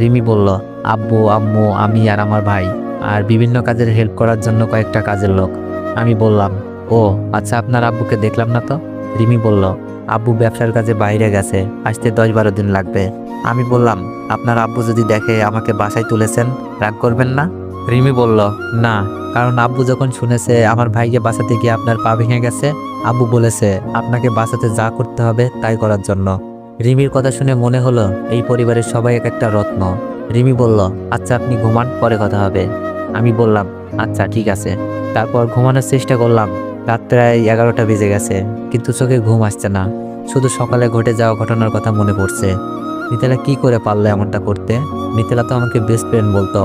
রিমি বলল, আব্বু, আম্মু, আমি আর আমার ভাই আর বিভিন্ন কাজের হেল্প করার জন্য কয়েকটা কাজের লোক। আমি বললাম, ও আচ্ছা আপনার আব্বুকে দেখলাম না তো? রিমি বলল, আব্বু ব্যবসার কাজে বাইরে গেছে, আসতে দশ বারো দিন লাগবে। আমি বললাম, আপনার আব্বু যদি দেখে আমাকে বাসায় তুলেছেন, রাগ করবেন না? রিমি বলল, না, কারণ আব্বু যখন শুনেছে আমার ভাইকে বাঁচাতে গিয়ে আপনার পা ভেঙে গেছে, আব্বু বলেছে, আপনাকে বাঁচাতে যা করতে হবে তাই করার জন্য। রিমির কথা শুনে মনে হলো, এই পরিবারের সবাই এক একটা রত্ন। রিমি বলল আচ্ছা আপনি ঘুমান, পরে কথা হবে। আমি বললাম আচ্ছা ঠিক আছে। তারপর ঘুমানোর চেষ্টা করলাম। রাত প্রায় এগারোটা বেজে গেছে, কিন্তু চোখে ঘুম আসছে না। শুধু সকালে ঘটে যাওয়া ঘটনার কথা মনে পড়ছে। মিথিলা কি করে পারল এমনটা করতে? মিথিলা তো আমাকে বেস্ট ফ্রেন্ড বলতো,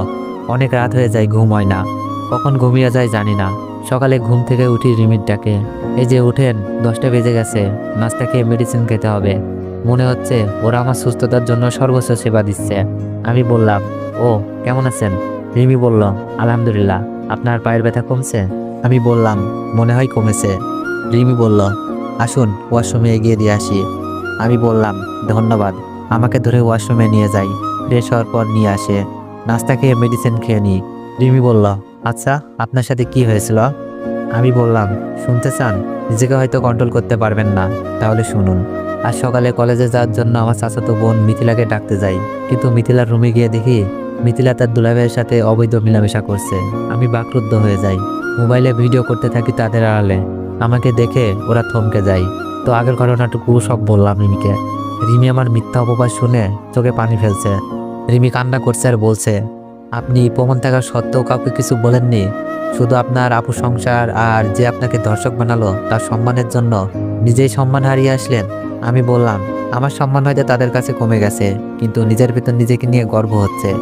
অনেক রাত হয়ে যায়, ঘুম হয় না। কখন ঘুমিয়ে যায় জানি না। সকালে ঘুম থেকে উঠি রিমির ডাকে, এই যে, উঠেন, দশটা বেজে গেছে, নাস্তা খেয়ে মেডিসিন খেতে হবে। মনে হচ্ছে ওরা আমার সুস্থতার জন্য সর্বোচ্চ সেবা দিচ্ছে। আমি বললাম, ও, কেমন আছেন? রিমি বলল, আলহামদুলিল্লাহ, আপনার পায়ের ব্যথা কমছে? আমি বললাম, মনে হয় কমেছে। রিমি বলল, আসুন, ওয়াশরুমে এগিয়ে দিয়ে আসি। আমি বললাম, ধন্যবাদ, আমাকে ধরে ওয়াশরুমে নিয়ে যাই। ফ্রেশ হওয়ার পর নিয়ে আসে। নাস্তা খেয়ে মেডিসিন খেয়ে নিই। রিমি বলল আচ্ছা আপনার সাথে কি হয়েছিল? আমি বললাম, শুনতে চান, নিজেকে হয়তো কন্ট্রোল করতে পারবেন না, তাহলে শুনুন। আজ সকালে কলেজে যাওয়ার জন্য আমার চাচাতো বোন মিথিলাকে ডাকতে যাই। কিন্তু মিথিলার রুমে গিয়ে দেখি মিথিলা তার দুলাভাইয়ের সাথে অবৈধ মেলামেশা করছে। আমি বাকরুদ্ধ হয়ে যাই। মোবাইলে ভিডিও করতে থাকি তাদের আড়ালে। আমাকে দেখে ওরা থমকে যায়। তো আগের ঘটনাটুকু সব বললাম রিমিকে। রিমি আমার মিথ্যা অপবাদ শুনে চোখে পানি ফেলছে। রিমি কান্না করছে আর বলছে, আপনি প্রমাণ থাকার সত্ত্বেও কাউকে কিছু বলেননি? শুধু আপনার আপু সংসার আর যে আপনাকে দর্শক বানালো তার সম্মানের জন্য নিজেই সম্মান হারিয়ে আসলেন? আমি বললাম, আমার সম্মান হয়তো তাদের কাছে কমে গেছে, কিন্তু নিজের ভেতর নিজেকে নিয়ে গর্ব হচ্ছে।